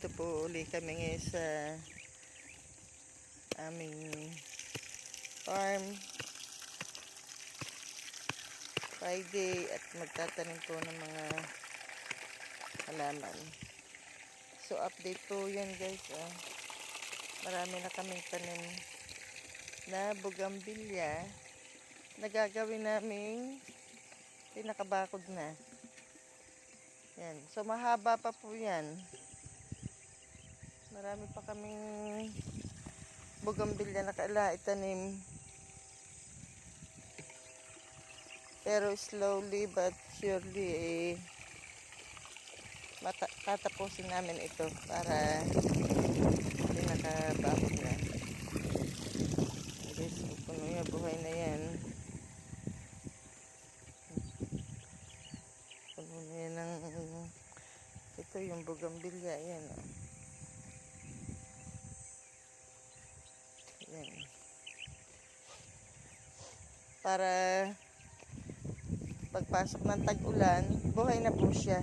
Nandito po uli kami ngayon sa aming farm. Friday at magtatanim po ng mga halaman. So update po yan guys. Ah. Marami na kaming tanim na bugambilya na gagawin naming pinakabakod na. Yan. So mahaba pa po yan. Marami pa kaming bugambilya na kaila itanim. Pero slowly but surely eh, tatapusin namin ito para pinakabakod na. Guys, puno yan, buhay na yan. Puno na yan ng ito yung bugambilya, yan oh. Yan. Para pagpasok ng tag-ulan, buhay na po siya.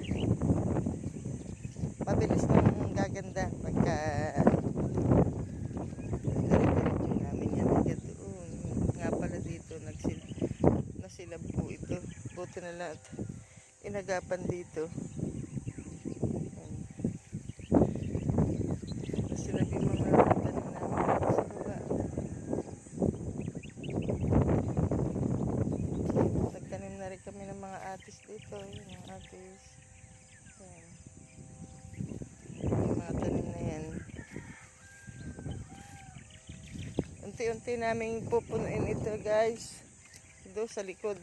Mabilis nang gaganda pagka Diretso namin yan agad doon. Nga pala dito, nagsil nasilab po ito. Buti na lang at inagapan dito. Yan. Nasilab yung mga tanim namin dito sa baba. Nagtanim na rin kami ng mga atis dito. Yung mga atis. Yan. Yung mga tanim na yan. Unti-unti naming pupunuin ito guys. Doon sa likod.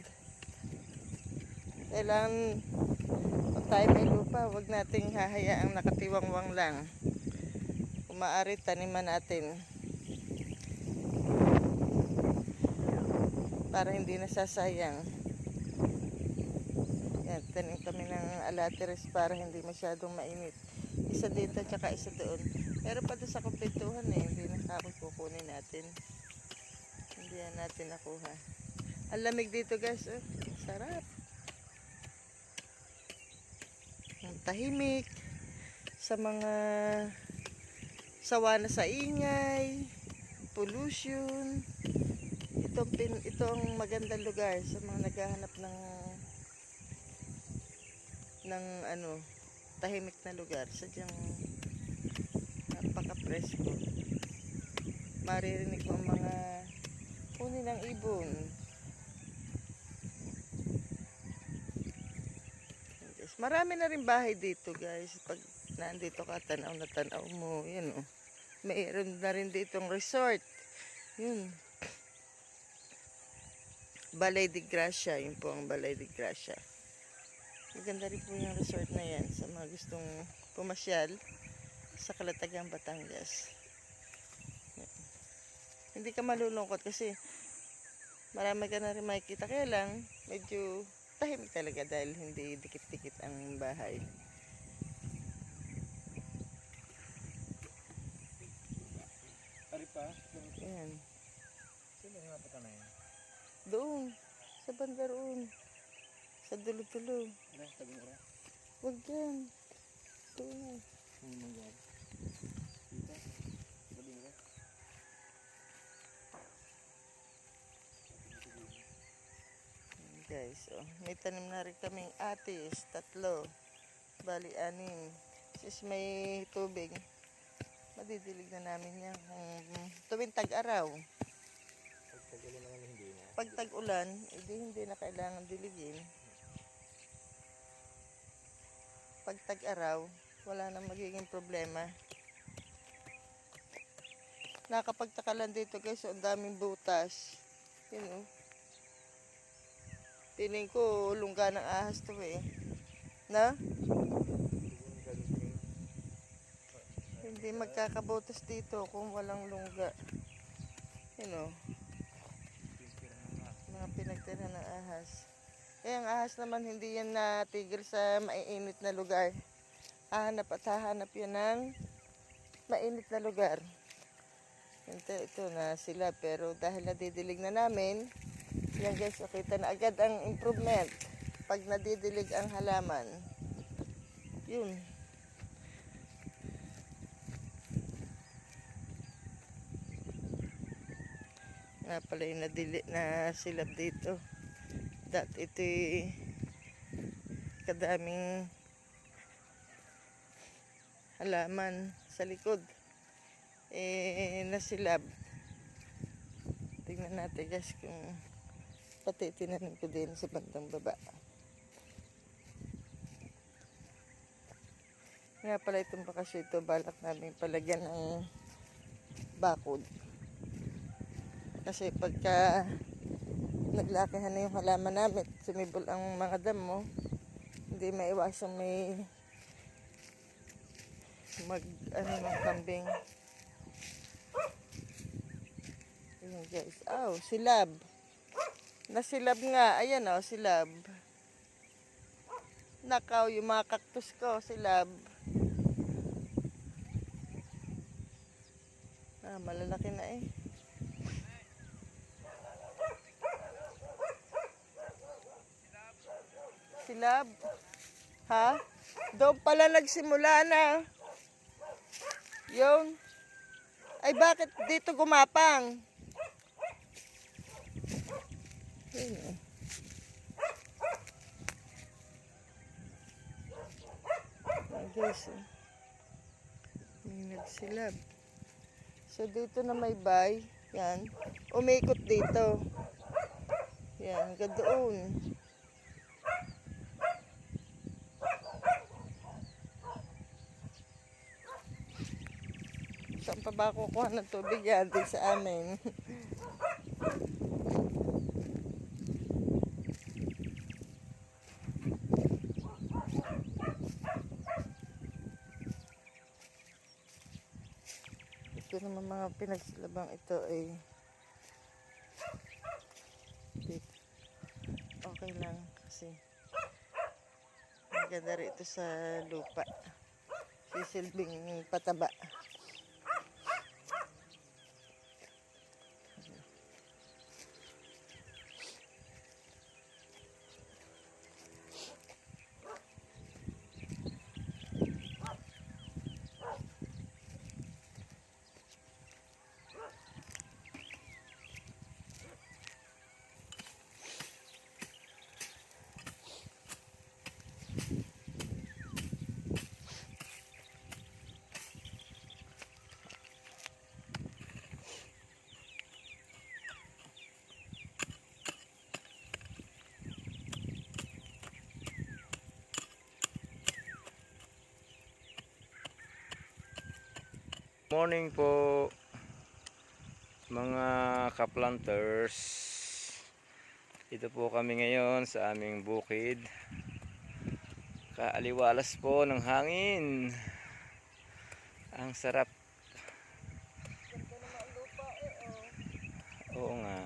Kailangan kung tayo may lupa, huwag nating hahayaang nakatiwangwang lang. Kung maaari, taniman natin. Para hindi nasasayang. Kami ng alateres para hindi masyadong mainit. Isa dito, tsaka isa doon. Pero pa sa kumpletuhan eh, hindi na tapos kukunin natin. Hindi yan natin nakuha. Ang lamig dito guys, oh. sarap. Ang tahimik. Sa mga sawa na sa ingay, pollution. Ito, pin, ito ang magandang lugar sa mga naghahanap ng ng ano, tahimik na lugar. Sadyang napaka-presko. Maririnig mo ang mga huni ng ibon. Guys, marami na rin bahay dito guys. Pag nandito ka, tanaw na tanaw mo. Yan oh. Mayroon na rin ditong resort. Yun. Balay de Gracia. Yun po ang Balay de Gracia. Maganda rin po yung resort na yan sa mga gustong pumasyal sa Kalatagang Batangas. Hindi ka malulungkot kasi marami ka na rin makikita. Kaya lang, medyo tahimik talaga dahil hindi dikit-dikit ang bahay. Ayan. Sino yung napata na yun? Doon. Sa banda roon. Sa dulo-dulo. Ano? Sabi mo rin? Huwag dyan. Doon na. Ano nangyari? Dito? Sabi mo Guys, oh, may tanim na rin kaming atis, tatlo, bali anim. Sis may tubig, madidilig na namin yan kung tuwing tag-araw. Pag tagalan naman hindi na. Pag tag-ulan, edi hindi na kailangan diligin. Pag tag-araw, wala nang magiging problema. Nakapagtaka lang dito guys, ang daming butas. Yun oh. Piling ko lungga ng ahas to eh. Na? Hindi magkakabutas dito kung walang lungga. Yun oh. Mga pinagtira ng ahas. Eh, ang ahas naman, hindi yan natigil sa maiinit na lugar. Hahanap at hahanap yan ng mainit na lugar. Ito, ito na sila. Pero dahil nadidilig na namin, yan guys, nakita na agad ang improvement pag nadidilig ang halaman. Yun. Nga pala yung nadili na silap dito. Dati ito'y kadaming halaman sa likod. Eh, nasilab. Tingnan natin guys kung pati tinanim ko din sa bandang baba. Nga pala itong bakasyon ito, balak namin palagyan ng bakod. Kasi pagka naglakihan na yung halaman namin, sumibol ang mga damo, hindi maiwasang may mag ano ng kambing. Ayan guys. Oh, silab. Nasilab nga. Ayan oh, silab. Nakaw yung mga cactus ko, silab. Ah, malalaki na eh. Silab? Ha? Doon pala nagsimula na. Yung... Ay, bakit dito gumapang? Eh. May nagsilab. So, dito na may bay. Yan. Umikot dito. Yan, hanggang doon. Saan pa ba kukuha ng tubig yan sa amin? Ito naman mga pinagsilabang ito ay okay lang kasi maganda rin ito sa lupa. Sisilbing pataba. Morning po mga kaplanters. Ito po kami ngayon sa aming bukid. Kaaliwalas po ng hangin. Ang sarap. Oo nga.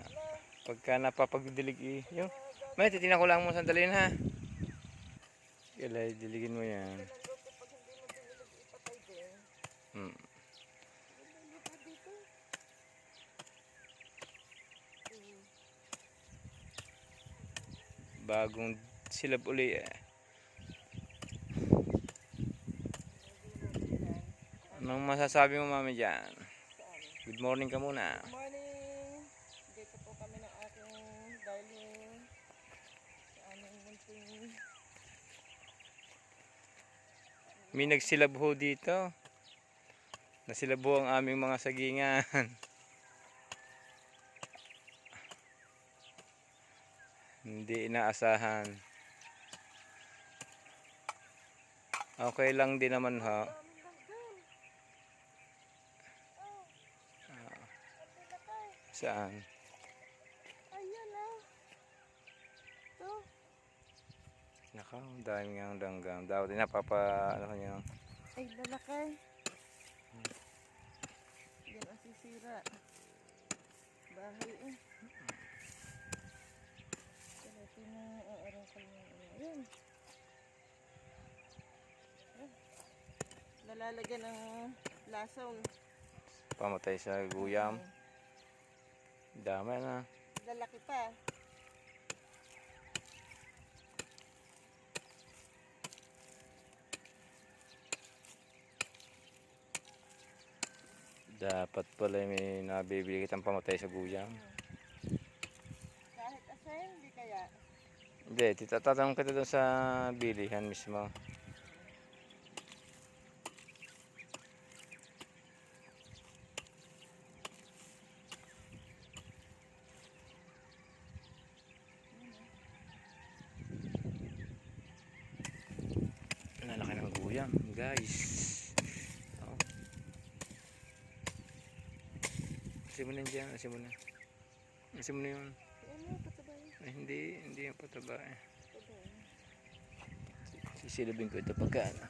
Pagka napapagdilig eh. Yung, may titignan ko lang mo sandali na ha. Kailan diligin mo yan. Hmm. Bagong silab uli eh. Anong masasabi mo mami dyan? Good morning ka muna. Good morning! Dito po kami ng aking darling sa aming munting May nagsilab ho dito. Nasilab ho ang aming mga sagingan. Hindi inaasahan. Okay lang din naman ho. Ah. Saan? Ayan ah. Ito. Nakaw, dami nga ang langgam. Dapat napapa, ano kanya, Ay, lalakay. Yan ang sisira. Bahay eh. Na aarang ko na. Ayan. Ah. Nalalagyan ng lason. pamatay sa guyam. Dami na. Lalaki pa. Dapat pala may nabibili kitang pamatay sa guyam. Sa'yo, hindi kaya. Hindi, tita- tatanong kita doon sa bilihan mismo. Ang laki ng guyam, guys. Oh. Kasi mo na dyan, kasi mo na. Kasi mo na yun. Patabay. Ay, hindi, hindi yung pataba eh. Sisilabin ko ito pagka ano.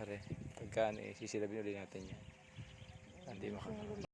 Are, pagka ano eh, sisilabin ulit natin yan. Hindi maka...